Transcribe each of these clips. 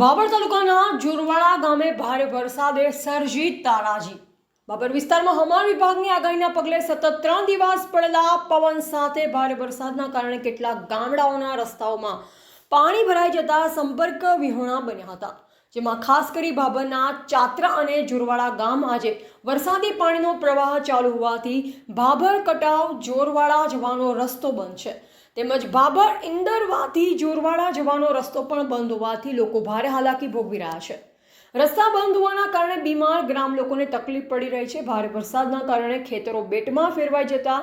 બાબર તાલુકાના જુરવાડા ગામે ભારે વરસાદે સર્જી તારાજી. બાબર વિસ્તારમાં હવામાન વિભાગની આગાહીના પગલે સતત ત્રણ દિવસ પડેલા પવન સાથે ભારે વરસાદના કારણે કેટલાક ગામડાઓના રસ્તાઓમાં પાણી ભરાઈ જતા સંપર્ક વિહોણા બન્યા હતા. જેમાં ખાસ કરી બાબરના ચાત્રા અને જુરવાડા ગામ આજે વરસાદી પાણીનો પ્રવાહ ચાલુ હોવાથી ભાભર કટાવ જોરવાડા જવાનો રસ્તો બંધ છે. તેમજ ભાભર ઇન્દરવાથી જોરવાડા જવાનો રસ્તો પણ બંધ હોવાથી લોકો ભારે હાલાકી ભોગવી રહ્યા છે. રસ્તા બંધ હોવાના કારણે બીમાર ગ્રામ લોકોને તકલીફ પડી રહી છે. ભારે વરસાદના કારણે ખેતરો બેટમાં ફેરવાઈ જતા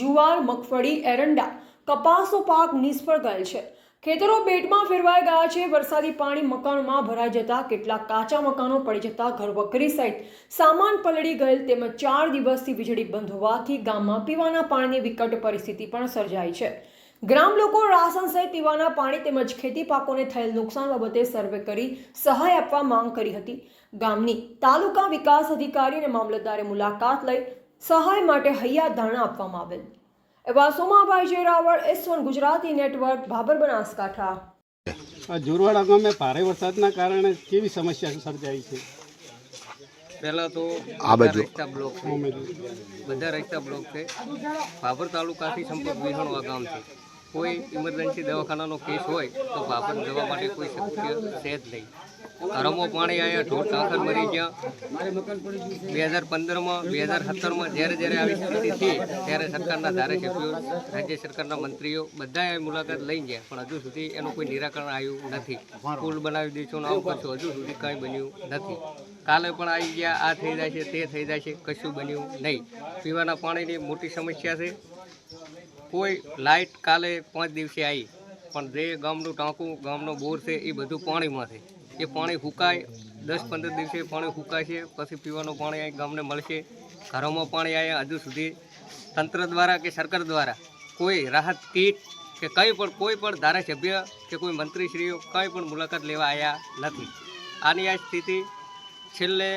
જુવાર, મગફળી, એરંડા, કપાસનો પાક નિષ્ફળ ગયેલ છે. ખેતરો બેટમાં ફેરવાઈ ગયા છે. વરસાદી પાણી મકાનોમાં ભરાઈ જતા કેટલાક કાચા મકાનો પડી જતા ઘરવકરી સહિત સામાન પલળી ગયેલ તેમજ ચાર દિવસથી વીજળી બંધ હોવાથી ગામમાં પીવાના પાણીની વિકટ પરિસ્થિતિ પણ સર્જાઈ છે. ગ્રામ લોકો રાશન સહિત પીવાના પાણી તેમજ ખેતી પાકોને થયેલ નુકસાન બાબતે સર્વે કરી સહાય આપવા માંગ કરી હતી. ગામની તાલુકા વિકાસ અધિકારી અને મામલતદારે મુલાકાત લઈ સહાય માટે હૈયા ધારણા આપવામાં આવેલ. એવા Somabhai J Raval S one Gujarati network Bhabhar Banaskantha. Jorwada ગામે ભારે વરસાદના કારણે કેવી સમસ્યા સર્જાઈ છે? પહેલાં તો આ બાજુ. બ્લોક છે. બધા રસ્તા બ્લોક છે. ભાભર તાલુકાથી સંપર્ક વિહોણું ગામ છે. કોઈ ઇમરજન્સી દવાખાનાનો કેસ હોય, તો બાપર જવા માટે કોઈ શક્ય છે જ નહીં. ઘરોમાં પાણી આવ્યા ઢોર ટાંકર મરી ગયા. બે હજાર પંદરમાં, બે હજાર સત્તરમાં જ્યારે જ્યારે આવી સ્થિતિ થઈ, ત્યારે સરકારના ધારાસભ્યો રાજ્ય સરકારના મંત્રીઓ બધાએ મુલાકાત લઈ ગયા, પણ હજુ સુધી એનું કોઈ નિરાકરણ આવ્યું નથી. પુલ બનાવી દઈશું આવું કરશું, હજુ સુધી કાંઈ બન્યું નથી. કાલે પણ આવી ગયા, આ થઈ જાય છે, તે થઈ જાય છે, કશું બન્યું નહીં. પીવાના પાણીની મોટી સમસ્યા છે. કોઈ લાઇટ કાલે પાંચ દિવસે આવી પણ જે ગામનું ટાંકું, ગામનો બોર છે, એ બધું પાણીમાં છે એ પાણી હુકાય, દસ પંદર દિવસે પાણી હુકાશે, પછી પીવાનું પાણી અહીં ગામને મળશે. ઘરોમાં પાણી આવ્યા હજુ સુધી તંત્ર દ્વારા કે સરકાર દ્વારા કોઈ રાહત કીટ કે કંઈ પણ, કોઈ પણ ધારાસભ્ય કે કોઈ મંત્રીશ્રીઓ કંઈ પણ મુલાકાત લેવા આવ્યા નથી. આની આ સ્થિતિ છેલ્લે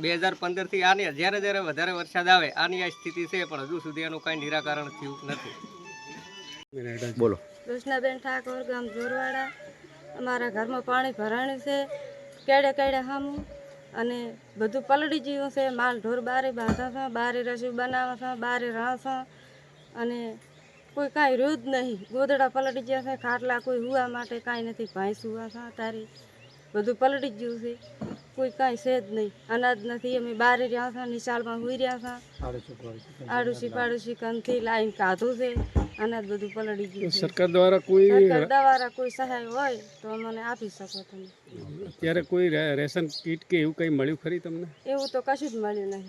બે હજાર પંદરથી, આની જ્યારે જ્યારે વધારે વરસાદ આવે, આની આ સ્થિતિ છે, પણ હજુ સુધી એનું કાંઈ નિરાકરણ થયું નથી. બોલો. કૃષ્ણાબેન ઠાકોર ગામ જોરવાડા. અમારા ઘરમાં પાણી ભરાણું છે. કેડે કેડે હામું. અને બધું પલળી ગયું છે. માલ ઢોર બારે બાંધા છે બારે રસોઈ બનાવે છે બારે રાહ અને કોઈ કાંઈ રહ્યું જ નહીં. ગોદડા પલળી ગયા છે. ખાટલા કોઈ હુવા માટે કાંઈ નથી. ભેંસ હુવા છે તારી. બધું પલળી ગયું છે. કોઈ કાંઈ છે જ નહીં. અનાજ નથી. અમે બારે રહ્યા છે. નિશાળમાં હુઈ રહ્યા છે. આડુસી પાડોશી કંથી લાઈન કાધું છે. અનાજ બધું પલળી ગયું સરકાર દ્વારા કોઈ સરકાર દ્વારા કોઈ સહાય હોય તો મને આપી શકો તમે. અત્યારે કોઈ રેશન કીટ કે એવું કંઈ મળ્યું ખરી તમને? એવું તો કશું જ મળ્યું નહીં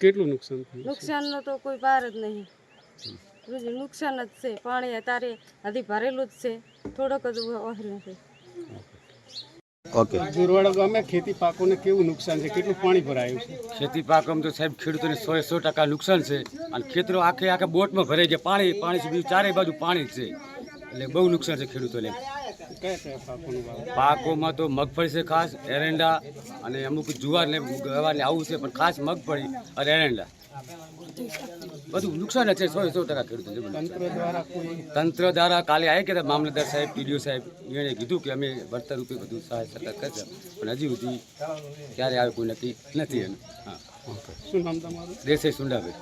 કેટલું નુકસાન થયું નુકસાનનો તો કોઈ પાર જ નહીં. નુકસાન જ છે. પાણી અત્યારે હજી ભરેલું જ છે. થોડોક જ ઓહર્યું છે. ઓકે. જોરવાડા ગામે ખેતી પાકોને કેવું નુકસાન છે? કેટલું પાણી ભરાયું છે? ખેતી પાકોમાં તો સાહેબ ખેડૂતોને સો સો ટકા નુકસાન છે. અને ખેતરો આખે આખે બોટમાં ભરાઈ ગયા. પાણી પાણી છે બીજું ચારે બાજુ પાણી છે. એટલે બહુ નુકસાન છે ખેડૂતોને. પાકોમાં તો મગફળી છે ખાસ એરંડા અને અમુક જુવાર ને ગવાર ને આવું છે પણ ખાસ મગફળી અને એરંડા. બધું નુકસાન છે સો સો ટકા ખેડૂતોને તંત્ર દ્વારા કાલે આવી ગયા મામલતદાર સાહેબ પીડીઓ સાહેબ એણે કીધું કે અમે વળતર રૂપે બધું સહાય સરકાર કરશે પણ હજી સુધી ક્યારે આવે કોઈ નક્કી નથી એનું. હા. શું નામ તમારું? દેસાઈ સુંડાભાઈ.